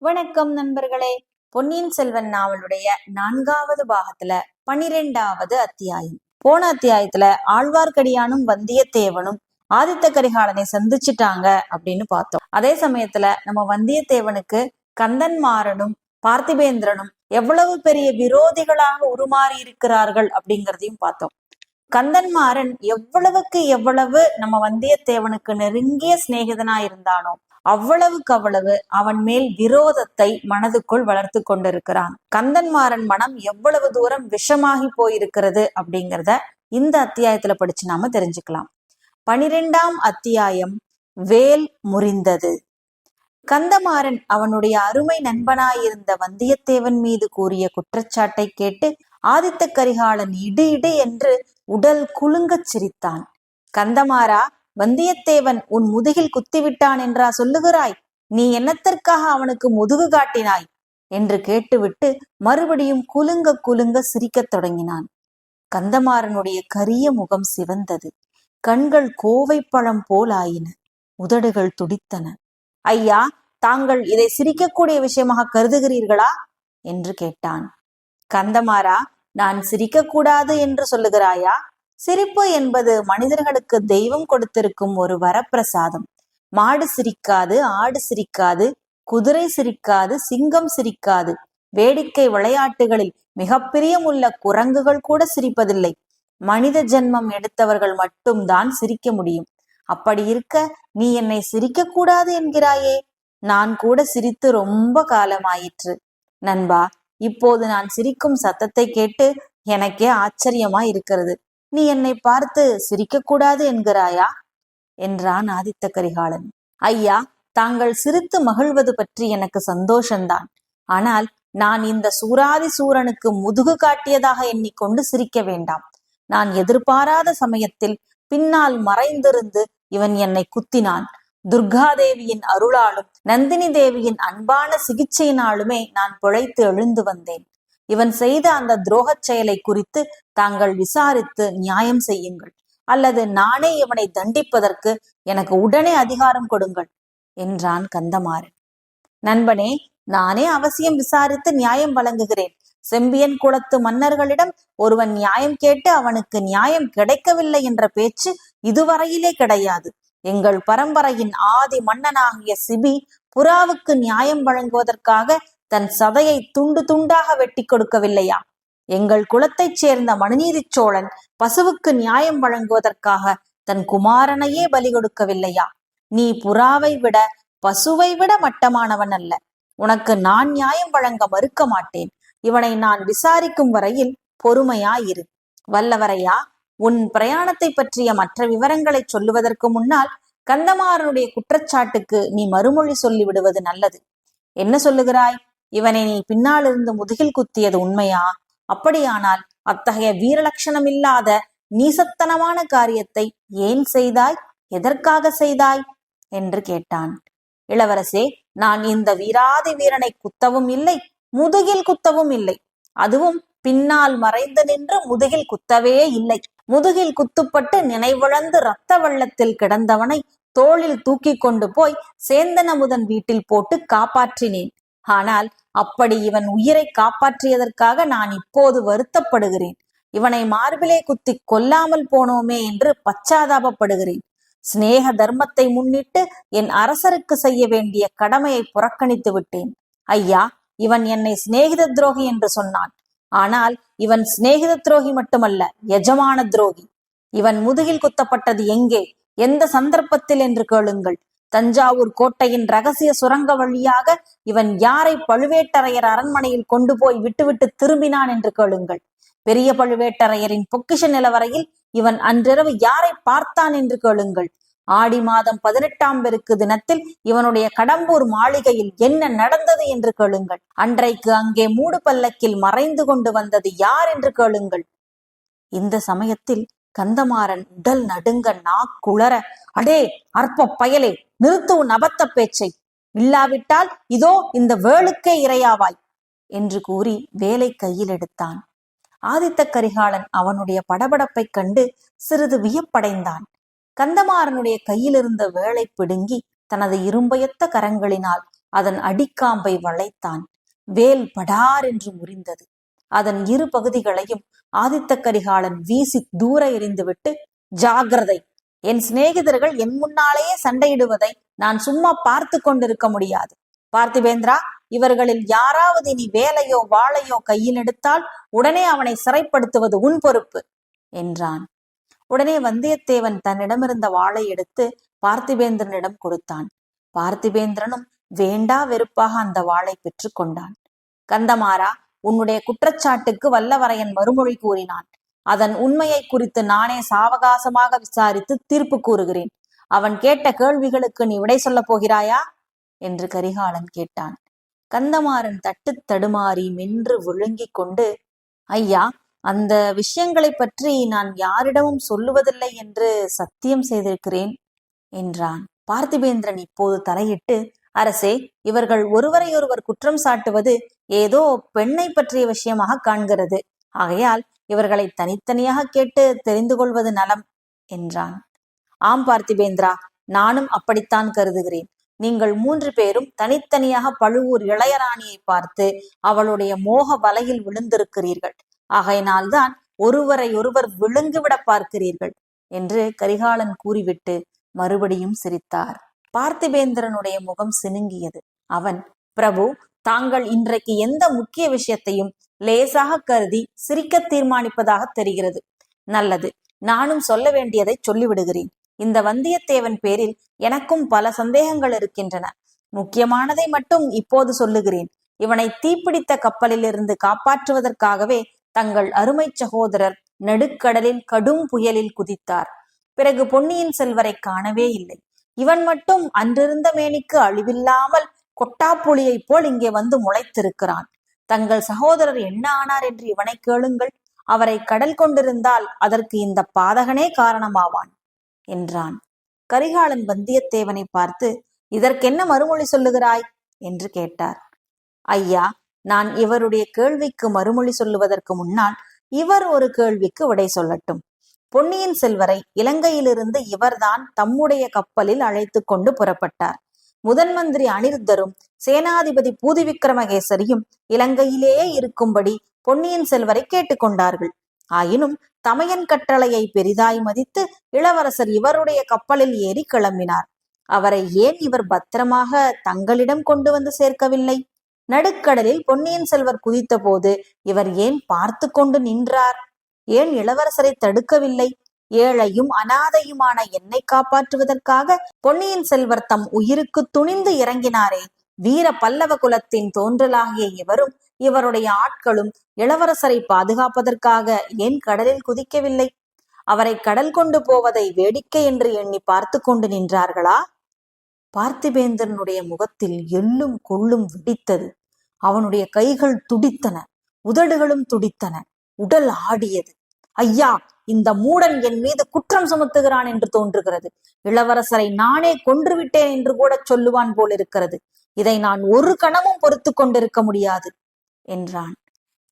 வணக்கம் நண்பர்களே. பொன்னியின் செல்வன் நாவலுடைய நான்காவது பாகத்துல பனிரெண்டாவது அத்தியாயம். போன அத்தியாயத்துல ஆழ்வார்க்கடியானும் வந்தியத்தேவனும் ஆதித்த கரிகாலனை சந்திச்சிட்டாங்க அப்படின்னு பார்த்தோம். அதே சமயத்துல நம்ம வந்தியத்தேவனுக்கு கந்தன்மாறனும் பார்த்திபேந்திரனும் எவ்வளவு பெரிய விரோதிகளாக உருமாறி இருக்கிறார்கள் அப்படிங்கிறதையும் பார்த்தோம். கந்தன்மாறன் எவ்வளவுக்கு எவ்வளவு நம்ம வந்தியத்தேவனுக்கு நெருங்கிய சிநேகிதனா இருந்தானோ அவ்வளவுக்கு அவ்வளவு அவன் மேல் விரோதத்தை மனதுக்குள் வளர்த்து கொண்டிருக்கிறான். கந்தன்மாறன் மனம் எவ்வளவு தூரம் விஷமாகி போயிருக்கிறது அப்படிங்கிறத இந்த அத்தியாயத்துல படிச்சு நாம தெரிஞ்சுக்கலாம். பனிரெண்டாம் அத்தியாயம் வேல் முறிந்தது. கந்தமாறன் அவனுடைய அருமை நண்பனாயிருந்த வந்தியத்தேவன் மீது கூறிய குற்றச்சாட்டை கேட்டு ஆதித்த கரிகாலன் இடு இடு என்று உடல் குலுங்கச் சிரித்தான். கந்தமாறா வந்தியத்தேவன் உன் முதுகில் குத்திவிட்டான் என்றா சொல்லுகிறாய்? நீ என்னத்திற்காக அவனுக்கு முதுகு காட்டினாய்? என்று கேட்டுவிட்டு மறுபடியும் குலுங்க குலுங்க சிரிக்கத் தொடங்கினான். கந்தமாறனுடைய கரிய முகம் சிவந்தது. கண்கள் கோவை பழம் போல் ஆயின. உதடுகள் துடித்தன. ஐயா தாங்கள் இதை சிரிக்கக்கூடிய விஷயமாக கருதுகிறீர்களா? என்று கேட்டான். கந்தமாறா நான் சிரிக்கக்கூடாது என்று சொல்லுகிறாயா? சிரிப்பு என்பது மனிதர்களுக்கு தெய்வம் கொடுத்திருக்கும் ஒரு வரப்பிரசாதம். மாடு சிரிக்காது ஆடு சிரிக்காது குதிரை சிரிக்காது சிங்கம் சிரிக்காது. வேடிக்கை விளையாட்டுகளில் மிக பிரியமுள்ள குரங்குகள் கூட சிரிப்பதில்லை. மனித ஜென்மம் எடுத்தவர்கள் மட்டும்தான் சிரிக்க முடியும். அப்படி இருக்க நீ என்னை சிரிக்க கூடாது என்கிறாயே. நான் கூட சிரித்து ரொம்ப காலமாயிற்று. நண்பா இப்போது நான் சிரிக்கும் சத்தத்தை கேட்டு எனக்கே ஆச்சரியமா இருக்கிறது. நீ என்னை பார்த்து சிரிக்கக்கூடாது என்கிறாயா? என்றான் ஆதித்த கரிகாலன். ஐயா தாங்கள் சிரித்து மகிழ்வது பற்றி எனக்கு சந்தோஷந்தான். ஆனால் நான் இந்த சூராதி சூரனுக்கு முதுகு காட்டியதாக எண்ணிக்கொண்டு சிரிக்க வேண்டாம். நான் எதிர்பாராத சமயத்தில் பின்னால் மறைந்திருந்து இவன் என்னை குத்தினான். துர்காதேவியின் அருளாலும் நந்தினி தேவியின் அன்பான சிகிச்சையினாலுமே நான் பிழைத்து எழுந்து வந்தேன். இவன் செய்த அந்த துரோகச் செயலை குறித்து தாங்கள் விசாரித்து நியாயம் செய்யுங்கள். அல்லது நானே இவனை தண்டிப்பதற்கு எனக்கு உடனே அதிகாரம் கொடுங்கள் என்றான் கந்தமாறன். நண்பனே நானே அவசியம் விசாரித்து நியாயம் வழங்குகிறேன். செம்பியன் குளத்து மன்னர்களிடம் ஒருவன் நியாயம் கேட்டு அவனுக்கு நியாயம் கிடைக்கவில்லை என்ற பேச்சு இதுவரையிலே கிடையாது. எங்கள் பரம்பரையின் ஆதி மன்னனாகிய சிபி புறாவுக்கு நியாயம் வழங்குவதற்காக தன் சதையை துண்டு துண்டாக வெட்டி கொடுக்கவில்லையா? எங்கள் குலத்தைச் சேர்ந்த மனுநீதிச் சோழன் பசுவுக்கு நியாயம் வழங்குவதற்காக தன் குமாரனையே பலி கொடுக்கவில்லையா? நீ புறாவை விட பசுவை விட மட்டமானவன் அல்ல. உனக்கு நான் நியாயம் வழங்க மறுக்க மாட்டேன். இவனை நான் விசாரிக்கும் வரையில் பொறுமையாயிரு. வல்லவரையா உன் பிரயாணத்தை பற்றிய மற்ற விவரங்களை சொல்லுவதற்கு முன்னால் கந்தமாறனுடைய குற்றச்சாட்டுக்கு நீ மறுமொழி சொல்லி விடுவது நல்லது. என்ன சொல்லுகிறாய்? இவனை நீ பின்னாலிருந்து முதுகில் குத்தியது உண்மையா? அப்படியானால் அத்தகைய வீரலட்சணம் இல்லாத நீசத்தனமான காரியத்தை ஏன் செய்தாய்? எதற்காக செய்தாய்? என்று கேட்டான். இளவரசே நான் இந்த வீராதி வீரனை குத்தவும் இல்லை முதுகில் குத்தவும் இல்லை. அதுவும் பின்னால் மறைந்து நின்று முதுகில் குத்தவே இல்லை. முதுகில் குத்துப்பட்டு நினைவிழந்து இரத்த வெள்ளத்தில் கிடந்தவனை தோளில் தூக்கி கொண்டு போய் சேந்தனமுதன் வீட்டில் போட்டு காப்பாற்றினேன். ஆனால் அப்படி இவன் உயிரை காப்பாற்றியதற்காக நான் இப்போது வருத்தப்படுகிறேன். இவனை மார்பிலே குத்தி கொல்லாமல் போனோமே என்று பச்சாதாபப்படுகிறேன். சிநேக தர்மத்தை முன்னிட்டு என் அரசருக்கு செய்ய வேண்டிய கடமையை புறக்கணித்து விட்டேன். ஐயா இவன் என்னை சிநேகித துரோகி என்று சொன்னான். ஆனால் இவன் சிநேகித துரோகி மட்டுமல்ல எஜமான துரோகி. இவன் முதுகில் குத்தப்பட்டது எங்கே? எந்த சந்தர்ப்பத்தில் என்று கேளுங்கள். தஞ்சாவூர் கோட்டையின் ரகசிய சுரங்க வழியாக இவன் யாரை பழுவேட்டரையர் அரண்மனையில் கொண்டு போய் விட்டுவிட்டு திரும்பினான் என்று கேளுங்கள். பெரிய பழுவேட்டரையரின் பொக்கிஷ நிலவரையில் இவன் அன்றிரவு யாரை பார்த்தான் என்று கேளுங்கள். ஆடி மாதம் பதினெட்டாம் பெருக்கு தினத்தில் இவனுடைய கடம்பூர் மாளிகையில் என்ன நடந்தது என்று கேளுங்கள். அன்றைக்கு அங்கே மூடு பல்லக்கில் மறைந்து கொண்டு வந்தது யார் என்று கேளுங்கள். இந்த சமயத்தில் கந்தமாறன் உடல் நடுங்க நாக்குளற அடே அற்ப பயலே நிறுத்து உன் அபத்த பேச்சை. இல்லாவிட்டால் இதோ இந்த வேளுக்கே இரையாவாய் என்று கூறி வேலை கையில் எடுத்தான். ஆதித்த கரிகாலன் அவனுடைய படபடப்பைக் கண்டு சிறிது வியப்படைந்தான். கந்தமாறனுடைய கையிலிருந்த வேலை பிடுங்கி தனது இரும்பயத்த கரங்களினால் அதன் அடிக்காம்பை வளைத்தான். வேல் படார் என்று முறிந்தது. அதன் இரு பகுதிகளையும் ஆதித்த கரிகாலன் வீசி தூர எறிந்துவிட்டு ஜாகிரதை என் சிநேகிதர்கள் என் முன்னாலேயே சண்டையிடுவதை நான் சும்மா பார்த்து கொண்டிருக்க முடியாது. பார்த்திபேந்திரா இவர்களில் யாராவது நீ வேலையோ வாளையோ கையில் எடுத்தால் உடனே அவனை சிறைப்படுத்துவது உன் பொறுப்பு என்றான். உடனே வந்தியத்தேவன் தன்னிடமிருந்த வாளை எடுத்து பார்த்திபேந்திரனிடம் கொடுத்தான். பார்த்திபேந்திரனும் வேண்டா வெறுப்பாக அந்த வாளை பெற்று கொண்டான். கந்தமாரா உன்னுடைய குற்றச்சாட்டுக்கு வல்லவரையன் மறுமொழி கூறினான். அதன் உண்மையை குறித்து நானே சாவகாசமாக விசாரித்து தீர்ப்பு கூறுகிறேன். அவன் கேட்ட கேள்விகளுக்கு நீ விடை சொல்லப் போகிறாயா? என்று கரிகாலன் கேட்டான். கந்தமாறன் தட்டு தடுமாறி மென்று விழுங்கிக் கொண்டு ஐயா அந்த விஷயங்களை பற்றி நான் யாரிடமும் சொல்லுவதில்லை என்று சத்தியம் செய்திருக்கிறேன் என்றான். பார்த்திபேந்திரன் இப்போது தலையிட்டு அரசே இவர்கள் ஒருவரையொருவர் குற்றம் சாட்டுவது ஏதோ பெண்ணை பற்றிய விஷயமாக காண்கிறது. ஆகையால் இவர்களை தனித்தனியாக கேட்டு தெரிந்து கொள்வது நலம் என்றான். ஆம் பார்த்திபேந்திரா நானும் அப்படித்தான் கருதுகிறேன். நீங்கள் மூன்று பேரும் தனித்தனியாக பழுவூர் இளையராணியை பார்த்து அவளுடைய மோக வலையில் விழுந்திருக்கிறீர்கள். ஆகையினால்தான் ஒருவரையொருவர் விழுங்குவிட பார்க்கிறீர்கள் என்று கரிகாலன் கூறிவிட்டு மறுபடியும் சிரித்தார். பார்த்திபேந்திரனுடைய முகம் சினுங்கியது. அவன் பிரபு தாங்கள் இன்றைக்கு எந்த முக்கிய விஷயத்தையும் லேசாக கருதி சிரிக்க தீர்மானிப்பதாக தெரிகிறது. நல்லது நானும் சொல்ல வேண்டியதை சொல்லிவிடுகிறேன். இந்த வந்தியத்தேவன் பேரில் எனக்கும் பல சந்தேகங்கள் இருக்கின்றன. முக்கியமானதை மட்டும் இப்போது சொல்லுகிறேன். இவனை தீப்பிடித்த கப்பலிலிருந்து காப்பாற்றுவதற்காகவே தங்கள் அருமை சகோதரர் நடுக்கடலில் கடும் புயலில் குதித்தார். பிறகு பொன்னியின் செல்வரை காணவே இல்லை. இவன் மட்டும் அன்றிருந்த மேனிக்கு அழிவில்லாமல் கொட்டாப்புலியைப் போல் இங்கே வந்து முளைத்திருக்கிறான். தங்கள் சகோதரர் என்ன ஆனார் என்று இவனை கேளுங்கள். அவரை கடல் கொண்டிருந்தால் அதற்கு இந்த பாதகனே காரணமாவான் என்றான். கரிகாலன் வந்தியத்தேவனை பார்த்து இதற்கென்ன மறுமொழி சொல்லுகிறாய்? என்று கேட்டார். ஐயா நான் இவருடைய கேள்விக்கு மறுமொழி சொல்லுவதற்கு முன்னால் இவர் ஒரு கேள்விக்கு விடை சொல்லட்டும். பொன்னியின் செல்வரை இலங்கையிலிருந்து இவர்தான் தம்முடைய கப்பலில் அழைத்து கொண்டு புறப்பட்டார். முதன் மந்திரி அனிருத்தரும் சேனாதிபதி பூதி விக்ரமகேசரியும் இலங்கையிலேயே இருக்கும்படி பொன்னியின் செல்வரை கேட்டுக்கொண்டார்கள் ஆயினும் தமையன் கட்டளையை பெரிதாய் மதித்து இளவரசர் இவருடைய கப்பலில் ஏறி கிளம்பினார். அவரை ஏன் இவர் பத்திரமாக தங்களிடம் கொண்டு வந்து சேர்க்கவில்லை? நடுக்கடலில் பொன்னியின் செல்வர் குதித்த போது இவர் ஏன் பார்த்து கொண்டு நின்றார்? ஏன் இளவரசரை தடுக்கவில்லை? ஏழையும் அனாதையுமான என்னை காப்பாற்றுவதற்காக பொன்னியின் செல்வர் தம் உயிருக்கு துணிந்து இறங்கினாரே. வீர பல்லவ குலத்தின் தோன்றலாகிய இவரும் இவருடைய ஆட்களும் இளவரசரை பாதுகாப்பதற்காக ஏன் கடலில் குதிக்கவில்லை? அவரை கடல் கொண்டு போவதை வேடிக்கை என்று எண்ணி பார்த்து கொண்டு நின்றார்களா? பார்த்திபேந்திரனுடைய முகத்தில் எள்ளும் கொள்ளும் வெடித்தது. அவனுடைய கைகள் துடித்தன உதடுகளும் துடித்தன உடல் ஆடியது. ஐயா இந்த மூடன் என் மீது குற்றம் சுமத்துகிறான் என்று தோன்றுகிறது. இளவரசரை நானே கொன்றுவிட்டேன் என்று கூட சொல்லுவான் போல் இருக்கிறது இதை நான் ஒரு கணமும் பொறுத்து கொண்டிருக்க முடியாது என்றான்.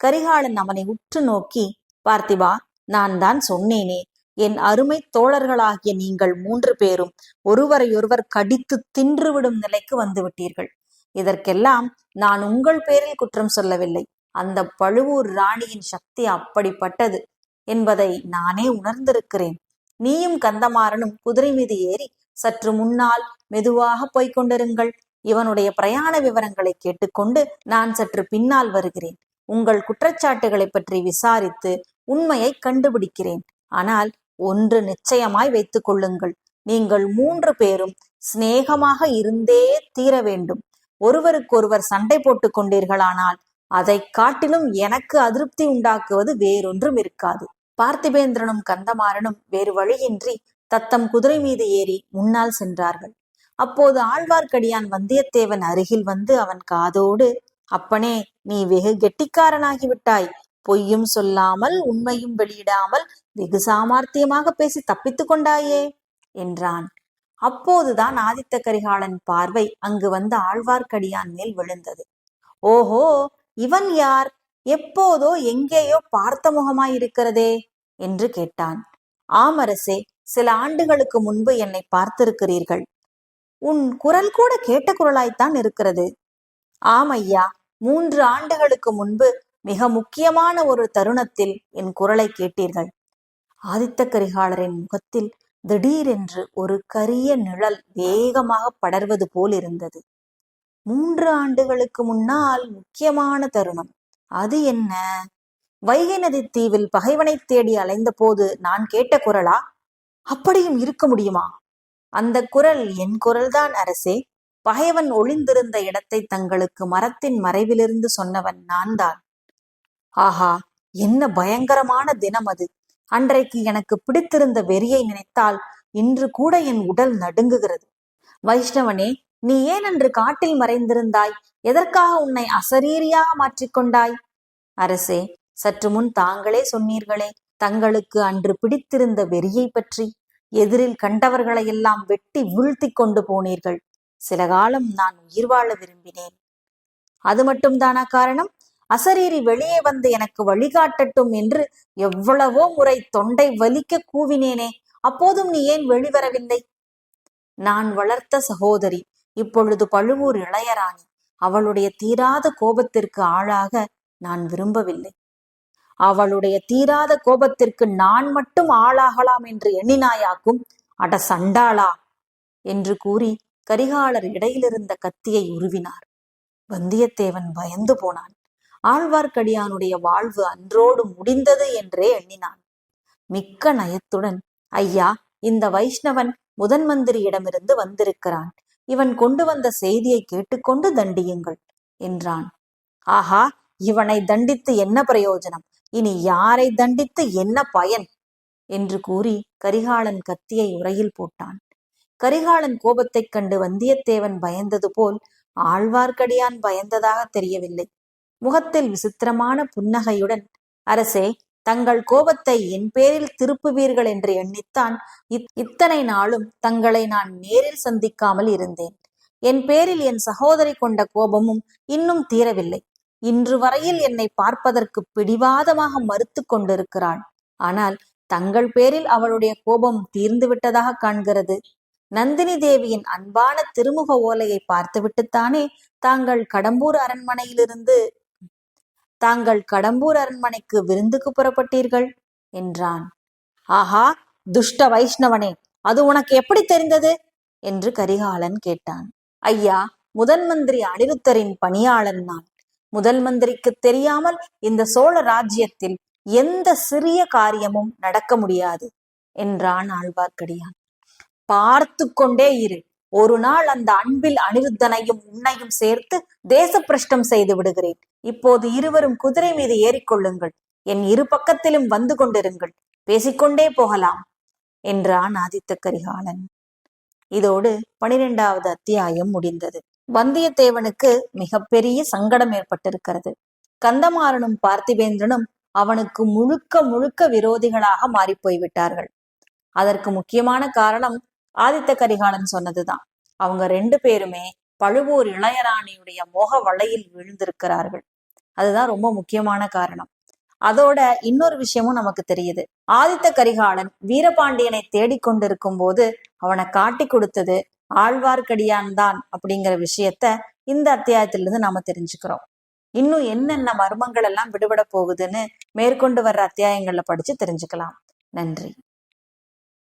கரிகாலன் அவனை உற்று நோக்கி பார்த்திபா நான் தான் சொன்னேனே என் அருமை தோழர்களாகிய நீங்கள் மூன்று பேரும் ஒருவரையொருவர் கடித்து தின்றுவிடும் நிலைக்கு வந்துவிட்டீர்கள். இதற்கெல்லாம் நான் உங்கள் பேரில் குற்றம் சொல்லவில்லை. அந்த பழுவூர் ராணியின் சக்தி அப்படிப்பட்டது. என்பதை நானே உணர்ந்திருக்கிறேன். நீயும் கந்தமாறனும் குதிரை மீது ஏறி சற்று முன்னால் மெதுவாக போய்க் கொண்டிருங்கள். இவனுடைய பிரயாண விவரங்களை கேட்டுக்கொண்டு நான் சற்று பின்னால் வருகிறேன். உங்கள் குற்றச்சாட்டுகளை பற்றி விசாரித்து உண்மையை கண்டுபிடிக்கிறேன். ஆனால் ஒன்று நிச்சயமாய் வைத்துக் கொள்ளுங்கள். நீங்கள் மூன்று பேரும் சிநேகமாக இருந்தே தீர வேண்டும். ஒருவருக்கொருவர் சண்டை போட்டுக் கொண்டீர்களானால் அதை காட்டிலும் எனக்கு அதிருப்தி உண்டாக்குவது வேறொன்றும் இருக்காது. பார்த்திபேந்திரனும் கந்தமாறனும் வேறு வழியின்றி தத்தம் குதிரை மீது ஏறி முன்னால் சென்றார்கள். அப்போது ஆழ்வார்க்கடியான் வந்தியத்தேவன் அருகில் வந்து அவன் காதோடு அப்பனே நீ வெகு கெட்டிக்காரனாகிவிட்டாய் பொய்யும் சொல்லாமல் உண்மையும் வெளியிடாமல் வெகு சாமார்த்தியமாக பேசி தப்பித்துக் கொண்டாயே என்றான். அப்போதுதான் ஆதித்த கரிகாலன் பார்வை அங்கு வந்த ஆழ்வார்க்கடியான் மேல் விழுந்தது. ஓஹோ இவன் யார்? எப்போதோ எங்கேயோ பார்த்த முகமாயிருக்கிறதே என்று கேட்டான். ஆமரசே சில ஆண்டுகளுக்கு முன்பு என்னை பார்த்திருக்கிறீர்கள். உன் குரல் கூட கேட்ட குரலாய்த்தான் இருக்கிறது. ஆம் ஐயா மூன்று ஆண்டுகளுக்கு முன்பு மிக முக்கியமான ஒரு தருணத்தில் என் குரலை கேட்டீர்கள். ஆதித்த கரிகாலரின் முகத்தில் திடீரென்று ஒரு கரிய நிழல் வேகமாக படர்வது போல் இருந்தது மூன்று ஆண்டுகளுக்கு முன்னால் முக்கியமான தருணம். அது என்ன? வைகை நதி தீவில் பகைவனை தேடி அலைந்த போது நான் கேட்ட குரலா? அப்படியும் இருக்க முடியுமா? அந்த குரல் என் குரல்தான் அரசே. பகைவன் ஒளிந்திருந்த இடத்தை தங்களுக்கு மரத்தின் மறைவிலிருந்து சொன்னவன் நான் தான் ஆஹா என்ன பயங்கரமான தினம் அது. அன்றைக்கு எனக்கு பிடித்திருந்த வெறியை நினைத்தால் இன்று கூட என் உடல் நடுங்குகிறது. வைஷ்ணவனே நீ ஏன் அன்று காட்டில் மறைந்திருந்தாய்? எதற்காக உன்னை அசரீரியாக மாற்றிக்கொண்டாய்? அரசே சற்று முன் தாங்களே சொன்னீர்களே தங்களுக்கு அன்று பிடித்திருந்த வெறியை பற்றி. எதிரில் கண்டவர்களையெல்லாம் வெட்டி வீழ்த்தி கொண்டு போனீர்கள். சில காலம் நான் உயிர் வாழ விரும்பினேன். அது மட்டும்தானா காரணம்? அசரீரி வெளியே வந்து எனக்கு வழிகாட்டட்டும் என்று எவ்வளவோ முறை தொண்டை வலிக்க கூவினேனே அப்போதும் நீ ஏன் வெளிவரவில்லை? நான் வளர்த்த சகோதரி இப்பொழுது பழுவூர் இளையராணி. அவளுடைய தீராத கோபத்திற்கு ஆளாக நான் விரும்பவில்லை. அவளுடைய தீராத கோபத்திற்கு நான் மட்டும் ஆளாகலாம் என்று எண்ணினாயாக்கும் அட சண்டாளா! என்று கூறி கரிகாலர் இடையிலிருந்த கத்தியை உருவினார். வந்தியத்தேவன் பயந்து போனான். ஆழ்வார்க்கடியானுடைய வாழ்வு அன்றோடு முடிந்தது என்றே எண்ணினான். மிக்க நயத்துடன் ஐயா இந்த வைஷ்ணவன் முதன் மந்திரியிடமிருந்து வந்திருக்கிறான். இவன் கொண்டு வந்த செய்தியை கேட்டுக்கொண்டு தண்டியுங்கள் என்றான். ஆஹா இவனை தண்டித்து என்ன பிரயோஜனம்? இனி யாரை தண்டித்து என்ன பயன்? என்று கூறி கரிகாலன் கத்தியை உரையில் போட்டான். கரிகாலன் கோபத்தைக் கண்டு வந்தியத்தேவன் பயந்தது போல் ஆழ்வார்க்கடியான் பயந்ததாக தெரியவில்லை. முகத்தில் விசித்திரமான புன்னகையுடன் அரசே தங்கள் கோபத்தை என் பேரில் திருப்புவீர்கள் என்று எண்ணித்தான் இத்தனை நாளும் தங்களை நான் நேரில் சந்திக்காமல் இருந்தேன். என் பேரில் என் சகோதரி கொண்ட கோபமும் இன்னும் தீரவில்லை. இன்று வரையில் என்னை பார்ப்பதற்கு பிடிவாதமாக மறுத்து கொண்டிருக்கிறாள். ஆனால் தங்கள் பேரில் அவளுடைய கோபம் தீர்ந்து விட்டதாக காண்கிறது. நந்தினி தேவியின் அன்பான திருமுக ஓலையை பார்த்துவிட்டுத்தானே தாங்கள் கடம்பூர் அரண்மனையிலிருந்து தாங்கள் கடம்பூர் அரண்மனைக்கு விருந்துக்கு புறப்பட்டீர்கள்? என்றான். ஆஹா துஷ்ட வைஷ்ணவனே அது உனக்கு எப்படி தெரிந்தது? என்று கரிகாலன் கேட்டான். ஐயா முதன் மந்திரி அனிருத்தரின் பணியாளன் நான். முதல் மந்திரிக்கு தெரியாமல் இந்த சோழ ராஜ்யத்தில் எந்த சிறிய காரியமும் நடக்க முடியாது என்றான் ஆழ்வார்க்கடியான். பார்த்து கொண்டே இரு ஒரு நாள் அந்த அன்பில் அனிருத்தனையும் உன்னையும் சேர்த்து தேச பிரஷ்டம் செய்து விடுகிறேன். இப்போது இருவரும் குதிரை மீது ஏறிக்கொள்ளுங்கள். என் இரு பக்கத்திலும் வந்து கொண்டிருங்கள். பேசிக்கொண்டே போகலாம் என்றான் ஆதித்த கரிகாலன். இதோடு பனிரெண்டாவது அத்தியாயம் முடிந்தது. வந்தியத்தேவனுக்கு மிகப்பெரிய சங்கடம் ஏற்பட்டிருக்கிறது. கந்தமாறனும் பார்த்திபேந்திரனும் அவனுக்கு முழுக்க முழுக்க விரோதிகளாக மாறிப்போய்விட்டார்கள். அதற்கு முக்கியமான காரணம் ஆதித்த கரிகாலன் சொன்னதுதான். அவங்க ரெண்டு பேருமே பழுவூர் இளையராணியுடைய மோக வலையில் விழுந்திருக்கிறார்கள். அதுதான் ரொம்ப முக்கியமான காரணம். அதோட இன்னொரு விஷயமும் நமக்கு தெரியுது. ஆதித்த கரிகாலன் வீரபாண்டியனை தேடிக்கொண்டிருக்கும் போது அவனை காட்டி கொடுத்தது ஆழ்வார்க்கடியான் தான் அப்படிங்கிற விஷயத்த இந்த அத்தியாயத்திலிருந்து நாம தெரிஞ்சுக்கிறோம். இன்னும் என்னென்ன மர்மங்கள் எல்லாம் விடுபட போகுதுன்னு மேற்கொண்டு வர்ற அத்தியாயங்கள்ல படிச்சு தெரிஞ்சுக்கலாம். நன்றி.